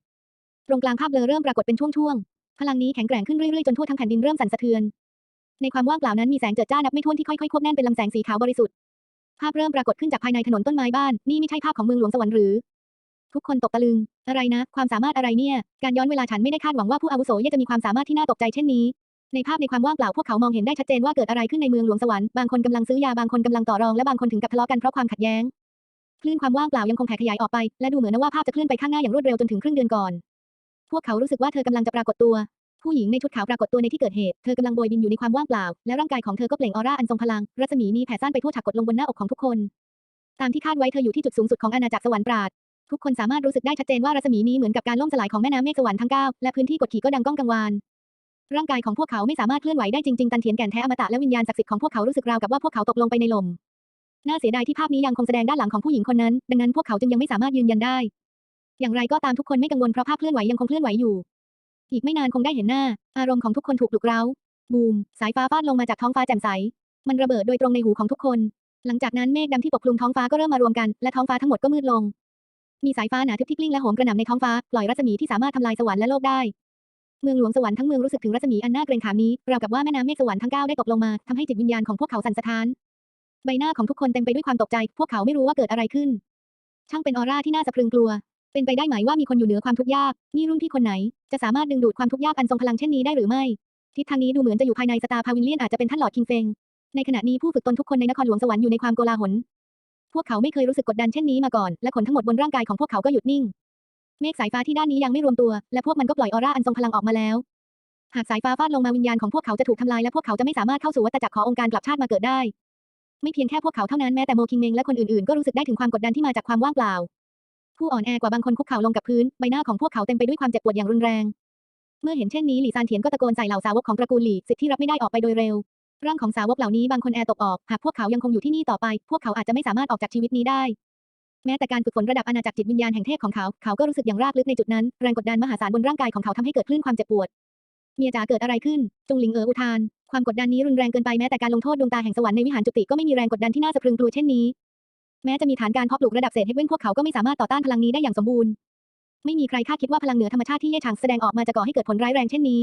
ตรงกลางภาพเบลอเริ่มปรากฏเป็นช่วงๆ พลังนี้แข็งแกร่งขึ้นเรื่อยๆจนทั่วทั้งแผ่นดินเริ่มสั่นสะเทือน ในความว่างเปล่านั้นมีแสงเจิดจ้านับไม่ถ้วนที่ค่อยๆควบแน่นเป็นลำแสงสีขาวบริสุทธิ์ภาพเริ่มปรากฏขึ้นจากภายในถนนต้นไม้บ้าน นี่ไม่ใช่ภาพของเมืองหลวงสวรรค์หรือ ทุกคนตกตะลึง อะไรนะ ความสามารถอะไรเนี่ย การย้อนเวลาฉันไม่ได้คาดหวังว่าผู้อาวุโสเย่จะมีความสามารถที่น่าตกใจเช่นนี้ ในภาพในความว่างเปล่าพวกเขามองเห็นได้ชัดเจนว่าเกิดอะไรขึ้นในเมืองหลวงสวรรค์ บางคนกำลังซื้อยา บางคนกำลังต่อรอง และบางคนถึงกับทะเลาะกันเพราะความขัดแย้ง คลื่นความว่างเปล่ายังคงแผ่ขยายออกไป และดูเหมือนว่าภาพจะเคลื่อนไปข้างหน้าอย่างรวดเร็วจนถึงครึ่งเดือนก่อน พวกเขารู้สึกว่าเธอกำลังจะปรากฏตัว ผู้หญิงในชุดขาวปรากฏตัวในที่เกิดเหตุ เธอกำลังโบยบินอยู่ในความว่างเปล่า และร่างกายของเธอก็เปล่งออร่าอันทรงพลัง รัศมีมีแผ่ซ่านไปทั่วฉากกดลงบนหน้าอกของทุกคนตามที่คาดไว้เธออยู่ที่จุดสูงสุดของอาณาจักรสวรรค์ปราด ทุกคนสามารถรู้สึกได้ชัดเจนว่ารัศมีนี้เหมือนกับการล่มสลายของแม่น้ำเมฆสวรรค์ทั้งเก้าและพื้นที่กดขี่ก็ดังก้องกังวาน ร่างกายของพวกเขาไม่สามารถเคลื่อนไหวได้จริงๆ ตันเถียนแก่นแท้อมตะและวิญญาณศักดิ์สิทธิ์ของพวกเขารู้สึกราวกับว่าพวกเขาตกลงไปในลม น่าเสียดายที่ภาพนี้ยังคงแสดงด้านหลังของผู้หญิงคนนั้น ดังนั้นพวกเขาจึงยังไม่สามารถยืนยันได้ อย่างไรก็ตามทุกคนไม่กังวลเพราะภาพเคลื่อนไหวยังคงเคลื่อนไหวอยู่ อีกไม่นานคงได้เห็นหน้า อารมณ์ของทุกคนถูกปลุกเร้า บูม สายฟ้าฟาดลงมาจากท้องฟ้าแจ่มใส มันระเบิดโดยตรงในหูของทุกคน หลังจากนั้นเมฆดำที่ปกคลุมท้องฟ้าก็เริ่มมารวมกัน และท้องฟ้าทั้งหมดก็มืดลง มีสายฟ้าหนาทึบที่กลิ้งและโหมกระหน่ำในท้องฟ้า ปล่อยรัศมีที่สามารถทำลายสวรรค์และโลกได้ เมืองหลวงสวรรค์ทั้งเมืองรู้สึกถึงรัศมีอันน่าเกรงขามนี้ ราวกับว่าแม่น้ำเมฆสวรรค์ทั้งเก้าได้ตกลงมาทำให้จิตวิญญาณของพวกเขาสั่นสะท้าน ใบหน้าของทุกคนเต็มไปด้วยความตกใจ พวกเขาไม่รู้ว่าเกิดอะไรขึ้น ช่างเป็นออร่าที่น่าสะพรึงกลัว เป็นไปได้ไหมว่ามีคนอยู่เหนือความทุกข์ยาก นี่รุ่นพี่คนไหน จะสามารถดึงดูดความทุกข์ยากอันทรงพลังเช่นนี้ได้หรือไม่ ทิศทางนี้ดูเหมือนจะอยู่ภายในสตาร์พาวิลเลียนอาจจะเป็นท่านหลอดคิงเฟงในขณะนี้ผู้ฝึกตนทุกคนในนครหลวงสวรรค์อยู่ในความโกลาหล พวกเขาไม่เคยรู้สึกกดดันเช่นนี้มาก่อน และขนทั้งหมดบนร่างกายของพวกเขาก็หยุดนิ่ง เมฆสายฟ้าที่ด้านนี้ยังไม่รวมตัว และพวกมันก็ปล่อยออร่าอันทรงพลังออกมาแล้ว หากสายฟ้าฟาดลงมาวิญญาณของพวกเขาจะถูกทำลายและพวกเขาจะไม่สามารถเข้าสู่วัฏจักรขององค์การกลับชาติมาเกิดได้ ไม่เพียงแค่พวกเขาเท่านั้นแม้แต่โมคิงเมงและคนอื่นๆก็รู้สึกได้ถึงความกดดันที่มาจากความว่างเปล่า ผู้อ่อนแอกว่าบางคนคุกเข่าลงกับพื้นใบหน้าของพวกเขาเต็มไปด้วยความเจ็บปวดอย่างรุนแรง เมื่อเห็นเช่นนี้หลี่ซานเถียนก็ตะโกนใส่เหล่าสาวกของตระกูลหลี่สิทธิ์ที่รับไม่ได้ออกไปโดยเร็ว ร่างของสาวกเหล่านี้บางคนแอร์ตกออก หากพวกเขายังคงอยู่ที่นี่ต่อไป พวกเขาอาจจะไม่สามารถออกจากชีวิตนี้ได้ แม้แต่การฝึกฝนระดับอาณาจักรจิตวิญญาณแห่งเทพของเขา เขาก็รู้สึกอย่างรากลึกในจุดนั้น แรงกดดันมหาศาลบนร่างกายของเขาทำให้เกิดคลื่นความเจ็บปวด เมียจ๋าเกิดอะไรขึ้น จงหลิงเอ๋ออุทาน ความกดดันนี้รุนแรงเกินไปแม้แต่การลงโทษดวงตาแห่งสวรรค์ในวิหารจุติก็ไม่มีแรงกดดันที่น่าสะพรึงกลัวเช่นนี้ แม้จะมีฐานการเพาะปลูกระดับเศษเฮกเว้นพวกเขาก็ไม่สามารถต่อต้านพลังนี้ได้อย่างสมบูรณ์ ไม่มีใครคาดคิดว่าพลังเหนือธรรมชาติที่เย่ฉางแสดงออกมาจะก่อให้เกิดผลร้ายแรงเช่นนี้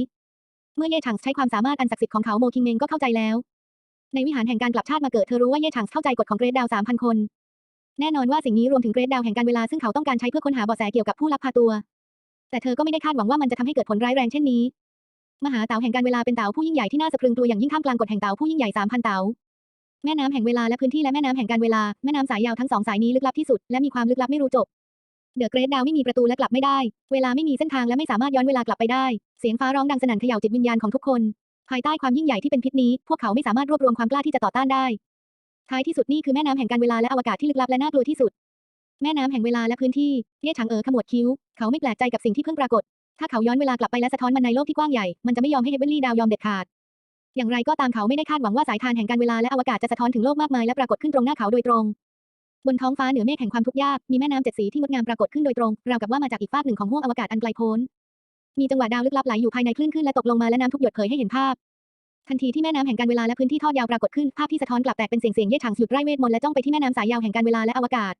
เมื่อเย่ฉางใช้ความสามารถอันศักดิ์สิทธิ์ของเขาโมคิงเมงก็เข้าใจแล้ว ในวิหารแห่งการกลับชาติมาเกิดเธอรู้ว่าเย่ฉางเข้าใจกฎของเกรดดาวสามพันคน แน่นอนว่าสิ่งนี้รวมถึงเกรดดาวแห่งการเวลาซึ่งเขาต้องการใช้เพื่อค้นหาเบาะแสเกี่ยวกับผู้ลักพาตัว แต่เธอก็ไม่ได้คาดหวังว่ามันจะทำให้เกิดผลร้ายแรงเช่นนี้ มหาเต๋าแห่งการเวลาเป็นเต๋าผู้ยิ่งใหญ่ที่น่าสะพรึงกลัวอย่างยิ่งท่ามกลางกฎแห่งเต๋าผู้ยิ่งใหญ่สามพันเต๋าแม่น้ำแห่งเวลาและพื้นที่และแม่น้ำแห่งการเวลา แม่น้ำสายยาวทั้งสองสายนี้ลึกลับที่สุดและมีความลึกลับไม่รู้จบ เดอะเกรดดาวไม่มีประตูและกลับไม่ได้ เวลาไม่มีเส้นทางและไม่สามารถย้อนเวลากลับไปได้ เสียงฟ้าร้องดังสนั่นเขย่าจิตวิญญาณของทุกคน ภายใต้ความยิ่งใหญ่ที่เป็นพิษนี้ พวกเขาไม่สามารถรวบรวมความกล้าที่จะต่อต้านได้ ท้ายที่สุดนี่คือแม่น้ำแห่งการเวลาและอวกาศที่ลึกลับและน่ากลัวที่สุด แม่น้ำแห่งเวลาและพื้นที่เย่ฉางเอ๋อขมวดคิ้ว เขาไม่แปลกใจกับสิ่งที่เพิ่งปรากฏ ถ้าเขาย้อนเวลากลับไปและสะท้อนมันในโลกที่กว้างใหญ่ มันจะไม่ยอมให้เฮเบนลี่ดาวยอมเด็ดขาด อย่างไรก็ตามเขาไม่ได้คาดหวังว่าสายทานแห่งการเวลาและอวกาศจะสะท้อนถึงโลกมากมายและปรากฏขึ้นตรงหน้าเขาโดยตรง บนท้องฟ้าเหนือเมฆแห่งความทุกข์ยาก มีแม่น้ำเจ็ดสีที่งดงามปรากฏขึ้นโดยตรง ราวกับว่ามาจากอีกฟากหนึ่งของห้วงอวกาศอันไกลโพ้น มีจังหวะดาวลึกลับไหลอยู่ภายในคลื่นขึ้นและตกลงมาและน้ำทุกหยดเผยให้เห็นภาพ ทันทีที่แม่น้ำแห่งการเวลาและพื้นที่ทอดยาวปรากฏขึ้น ภาพที่สะท้อนกลับแตกเป็นเสียงเสียงเย่ฉางหยุดไร่เวทมนต์และจ้องไปที่แม่น้ำสายยาวแห่งการเวลาและอวกาศ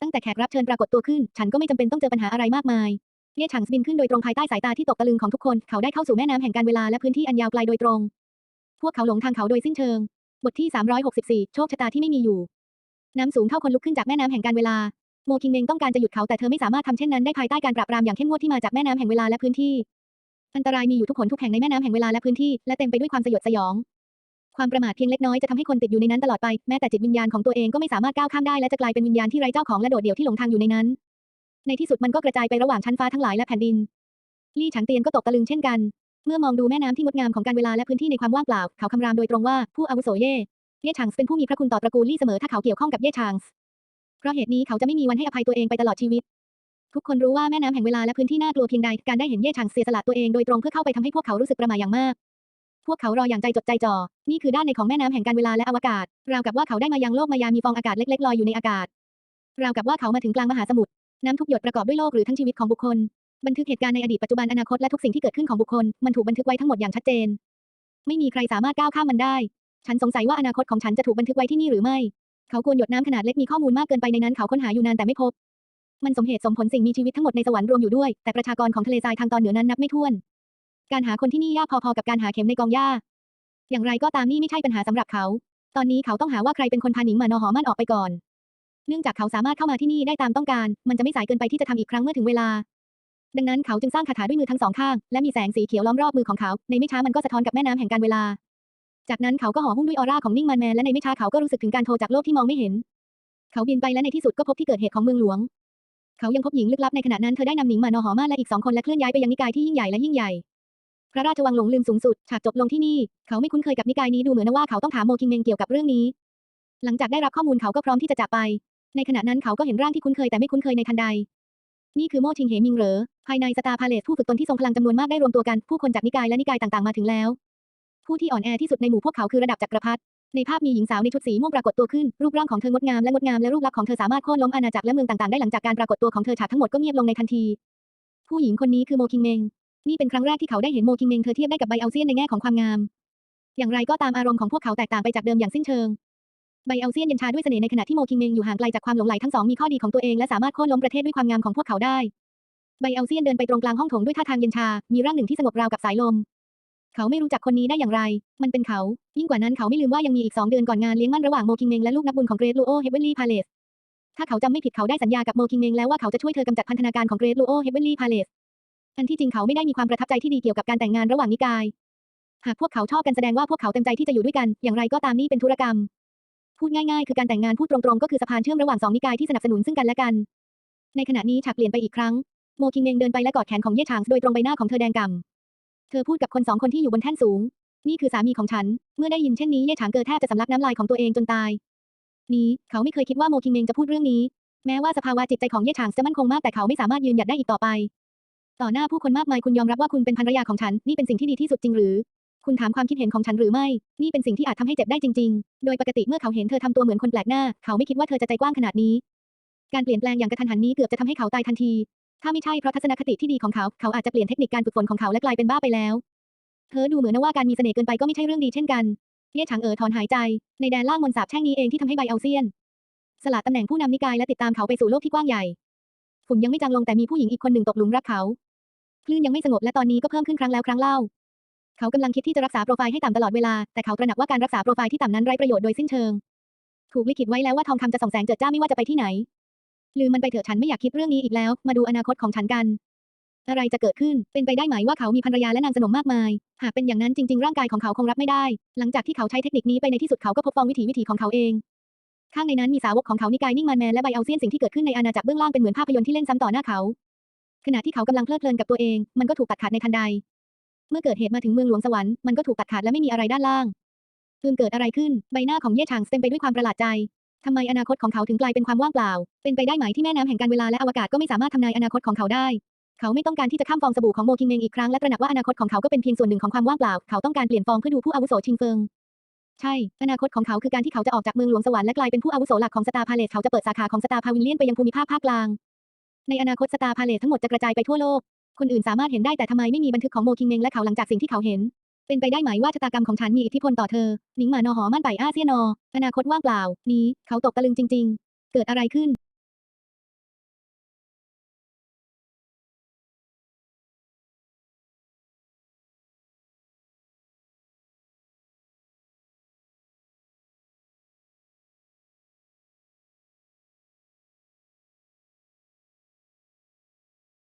ตั้งแต่แขกรับเชิญปรากฏตัวขึ้น ฉันก็ไม่จำเป็นต้องเจอปัญหาอะไรมากมาย เย่ฉางบินขึ้นโดยตรงภายใต้สายตาที่ตกตะลึงของทุกคน เขาได้เข้าสู่แม่น้ำแห่งการเวลาและพื้นที่อันยาวไกลโดยตรง พวกเขาหลงทางเขาโดยสิ้นเชิง บทที่ 364 โชคชะตาที่ไม่มีอยู่ น้ำสูงเท่าคนลุกขึ้นจากแม่น้ำแห่งการเวลา โมคิงเมงต้องการจะหยุดเขาแต่เธอไม่สามารถทำเช่นนั้นได้ภายใต้การปราบปรามอย่างเข้มงวดที่มาจากแม่น้ำแห่งเวลาและพื้นที่ อันตรายมีอยู่ทุกหนทุกแห่งในแม่น้ำแห่งเวลาและพื้นที่และเต็มไปด้วยความสยดสยอง ความประมาทเพียงเล็กน้อยจะทำให้คนติดอยู่ในนั้นตลอดไปแม้แต่จิตวิญญาณของตัวเองก็ไม่สามารถก้าวข้ามได้และจะกลายเป็นวิญญาณที่ไร้เจ้าของและโดดเดี่ยวที่หลงทางอยู่ในนั้น ในที่สุดมันก็กระจายไประหว่างชั้นฟ้าทั้งหลายและแผ่นดินลี่ฉังเตียนก็ตกตะลึงเช่นกัน เมื่อมองดูแม่น้ำที่งดงามของการเวลาและพื้นที่ในความว่างเปล่า เขาคำรามโดยตรงว่าผู้อาวุโสเย่ เย่ชางส์เป็นผู้มีพระคุณต่อตระกูลลี่เสมอถ้าเขาเกี่ยวข้องกับเย่ชางส์เพราะเหตุนี้เขาจะไม่มีวันให้อภัยตัวเองไปตลอดชีวิต ทุกคนรู้ว่าแม่น้ำแห่งเวลาและพื้นที่น่ากลัวเพียงใดการได้เห็นเย่ชางเสียสละตัวเองโดยตรงเพื่อเข้าไปทำให้พวกเขารู้สึกประหม่าอย่างมาก พวกเขารออย่างใจจดใจจ่อ นี่คือด้านในของแม่น้ำแห่งการเวลาและอวกาศ ราวกับว่าเขาได้มายังโลกมายามีฟองอากาศเล็กๆลอยอยู่ในอากาศ ราวกับว่าเขามาถึงกลางมหาสมุทร น้ำทุกหยดประกอบด้วยโลกหรือทั้งชีวิตของบุคคล บันทึกเหตุการณ์ในอดีตปัจจุบันอนาคตและทุกสิ่งที่เกิดขึ้นของบุคคล มันถูกบันทึกไว้ทั้งหมดอย่างชัดเจน ไม่มีใครสามารถก้าวข้ามมันได้ ฉันสงสัยว่าอนาคตของฉันจะถูกบันทึกไว้ที่นี่หรือไม่ เขากวนหยดน้ำขนาดเล็กมีข้อมูลมากเกินไปในนั้นเขาค้นหาอยู่นานแต่ไม่พบ มันสมเหตุสมผลสิ่งมีชีวิตทั้งหมดในสวรรค์รวมอยู่ด้วย แต่ประชากรของทะเลทรายทางตอนเหนือนั้นนับไม่ถ้วน การหาคนที่นี่ยากพอๆกับการหาเข็มในกองหญ้า อย่างไรก็ตามนี่ไม่ใช่ปัญหาสำหรับเขา ตอนนี้เขาต้องหาว่าใครเป็นคนพาหนิงมานอหอมันออกไปก่อน เนื่องจากเขาสามารถเข้ามาที่นี่ได้ตามต้องการ มันจะไม่สายเกินไปที่จะทำอีกครั้งเมื่อถึงเวลาดังนั้นเขาจึงสร้างคาถาด้วยมือทั้งสองข้าง และมีแสงสีเขียวล้อมรอบมือของเขา ในไม่ช้ามันก็สะท้อนกับแม่น้ำแห่งการเวลา จากนั้นเขาก็ห่อหุ้มด้วยออร่าของนิ่งมันแมนและในไม่ช้าเขาก็รู้สึกถึงการโทรจากโลกที่มองไม่เห็น เขาบินไปและในที่สุดก็พบที่เกิดเหตุของเมืองหลวง เขายังพบหญิงลึกลับในขณะนั้นเธอได้นำหนิงมานอหอมาและอีกสองคนและเคลื่อนย้ายไปยังนิกายที่ยิ่งใหญ่และยิ่งใหญ่ พระราชวังหลงลืมสูงสุดฉากจบลงที่นี่เขาไม่คุ้นเคยกับนิกายนี้ดูเหมือนว่าเขาต้องถามโมคิงเมงเกี่ยวกับเรื่องนี้ หลังจากได้รับข้อมูลเขาก็พร้อมที่จะจากไป ในขณะนั้นเขาก็เห็นร่างที่คุ้นเคยแต่ไม่คุ้นเคยในทันใดนี่คือโมชิงเหมิงเหรอภายในสตาร์พาเลสผู้ฝึกตนที่ทรงพลังจำนวนมากได้รวมตัวกันผู้คนจากนิกายและนิกายต่างๆมาถึงแล้ว ผู้ที่อ่อนแอที่สุดในหมู่พวกเขาคือระดับจักรพรรดิในภาพมีหญิงสาวในชุดสีม่วงปรากฏตัวขึ้น รูปร่างของเธองดงามและงดงามและรูปลักษณ์ของเธอสามารถโค่นล้มอาณาจักรและเมืองต่างๆได้หลังจากการปรากฏตัวของเธอฉากทั้งหมดก็เงียบลงในทันที ผู้หญิงคนนี้คือโมคิงเมง นี่เป็นครั้งแรกที่เขาได้เห็นโมคิงเมงเธอเทียบได้กับไบเอาเซียนในแง่ของความงาม อย่างไรก็ตามอารมณ์ของพวกเขาแตกต่างไปจากเดิมอย่างสิ้นเชิง ไบเอาเซียนเย็นชาด้วยเสน่ห์ในขณะที่โมคิงเมงอยู่ห่างไกลจากความหลงใหลทั้งสองมีข้อดีของตัวเองและสามารถโค่นล้มประเทศด้วยความงามของพวกเขาได้ ไบเอาเซียนเดินไปตรงกลางห้องโถงด้วยท่าทางเย็นชา มีร่างหนึ่งที่สงบราวกับสายลม เขาไม่รู้จักคนนี้ได้อย่างไร มันเป็นเขา ยิ่งกว่านั้นเขาไม่ลืมว่ายังมีอีกสองเดือนก่อนงานเลี้ยงมั่นระหว่างโมคิงเมงและลูกนักบุญของเกรดลูโอเฮเวนลี่พาเลสถ้าเขาจำไม่ผิดเขาได้สัญญากับโมคิงเมงแล้วว่าเขาจะช่วยเธอกำจัดพันธนาการของเกรดลูโอเฮเวนลี่พาเลสอันที่จริงเขาไม่ได้มีความประทับใจที่ดีเกี่ยวกับการแต่งงานระหว่างนิกาย หากพวกเขาชอบกันแสดงว่าพวกเขาเต็มใจที่จะอยู่ด้วยกัน อย่างไรก็ตามนี่เป็นธุรกรรม พูดง่ายๆ คือการแต่งงานพูดตรงๆ ก็คือสะพานเชื่อมระหว่างสองนิกายที่สนับสนุนซึ่งกันและกัน ในขณะนี้ฉากเปลี่ยนไปอีกครั้ง โมคิงเมงเดินไปและกอดแขนของเย่ชางโดยตรงใบหน้าของเธอแดงก่ำ เธอพูดกับคนสองคนที่อยู่บนแท่นสูง นี่คือสามีของฉัน เมื่อได้ยินเช่นนี้เย่ฉางเกิดแทบจะสำลักน้ำลายของตัวเองจนตาย นี้เขาไม่เคยคิดว่าโมคิงเมงจะพูดเรื่องนี้ แม้ว่าสภาวะจิตใจของเย่ฉางจะมั่นคงมากแต่เขาไม่สามารถยืนหยัดได้อีกต่อไป ต่อหน้าผู้คนมากมายคุณยอมรับว่าคุณเป็นภรรยาของฉัน นี่เป็นสิ่งที่ดีที่สุดจริงหรือ คุณถามความคิดเห็นของฉันหรือไม่ นี่เป็นสิ่งที่อาจทำให้เจ็บได้จริง ๆ โดยปกติเมื่อเขาเห็นเธอทำตัวเหมือนคนแปลกหน้า เขาไม่คิดว่าเธอจะใจกว้างขนาดนี้ การเปลี่ยนแปลงอย่างกระทันหันนี้เกือบจะทำให้เขาตายทันที ถ้าไม่ใช่เพราะทัศนคติที่ดีของเขา เขาอาจจะเปลี่ยนเทคนิคการฝึกฝนของเขาและกลายเป็นบ้าไปแล้ว เธอดูเหมือนนะว่าการมีเสน่ห์เกินไปก็ไม่ใช่เรื่องดีเช่นกันเย่ฉางเอ๋อถอนหายใจ ในแดนล่างมนสาบแช่งนี้เองที่ทำให้ไบเอาเซียน สละตำแหน่งผู้นำนิกายและติดตามเขาไปสู่โลกที่กว้างใหญ่ ฝุ่นยังไม่จางลงแต่มีผู้หญิงอีกคนหนึ่งตกหลุมรักเขา คลื่นยังไม่สงบและตอนนี้ก็เพิ่มขึ้นครั้งแล้วครั้งเล่า เขากำลังคิดที่จะรักษาโปรไฟล์ให้ต่ำตลอดเวลา แต่เขาตระหนักว่าการรักษาโปรไฟล์ที่ต่ำนั้นไร้ประโยชน์โดยสิ้นเชิง ถูกลิขิตไว้แล้วว่าทองคำจะส่องแสงเจิดจ้าไม่ว่าจะไปที่ไหน ลืมมันไปเถอะฉันไม่อยากคิดเรื่องนี้อีกแล้ว มาดูอนาคตของฉันกัน อะไรจะเกิดขึ้น เป็นไปได้ไหมว่าเขามีภรรยาและนางสนมมากมาย หากเป็นอย่างนั้นจริง ๆ ร่างกายของเขาคงรับไม่ได้ หลังจากที่เขาใช้เทคนิคนี้ไปในที่สุดเขาก็พบฟองวิถีวิถีของเขาเอง ข้างในนั้นมีสาวกของเขานิกายนิ่งมันแมนและไบเอาเซียนสิ่งที่เกิดขึ้นในอาณาจักรเบื้องล่างเป็นเหมือนภาพยนตร์ที่เล่นซ้ำต่อหน้าเขา ขณะที่เขากำลังเพลิดเพลินกับตัวเอง มันก็ถูกตัดขาดในทันใด เมื่อเกิดเหตุมาถึงเมืองหลวงสวรรค์มันก็ถูกตัดขาดและไม่มีอะไรด้านล่างคืนเกิดอะไรขึ้น ใบหน้าของเย่ชางเต็มไปด้วยความประหลาดใจ ทำไมอนาคตของเขาถึงกลายเป็นความว่างเปล่า เป็นไปได้ไหมที่แม่น้ำแห่งการเวลาและอวกาศก็ไม่สามารถทำนายอนาคตของเขาได้ เขาไม่ต้องการที่จะข้ามฟองสบู่ของโมคิงเมงอีกครั้งและตระหนักว่าอนาคตของเขาก็เป็นเพียงส่วนหนึ่งของความว่างเปล่า เขาต้องการเปลี่ยนฟองเพื่อดูผู้อาวุโสชิงเฟิงใช่ อนาคตของเขาคือการที่เขาจะออกจากเมืองหลวงสวรรค์และกลายเป็นผู้อาวุโสหลักของสตาร์พาเลสเขาจะเปิดสาขาของสตาร์พาวิลเลียนไปยังภูมิภาคภาคกลาง ในอนาคตสตาร์พาเลสทั้งหมดจะกระจายไปทั่วโลก คนอื่นสามารถเห็นได้แต่ทำไมไม่มีบันทึกของโมคิงเมงและเขาหลังจากสิ่งที่เขาเห็น เป็นไปได้ไหมว่าชะตากรรมของฉันมีอิทธิพลต่อเธอ หนิงหมานอหอมั่นไปอาเซียนอ อนาคตว่างเปล่า นี้ เขาตกตะลึงจริง ๆ เกิดอะไรขึ้น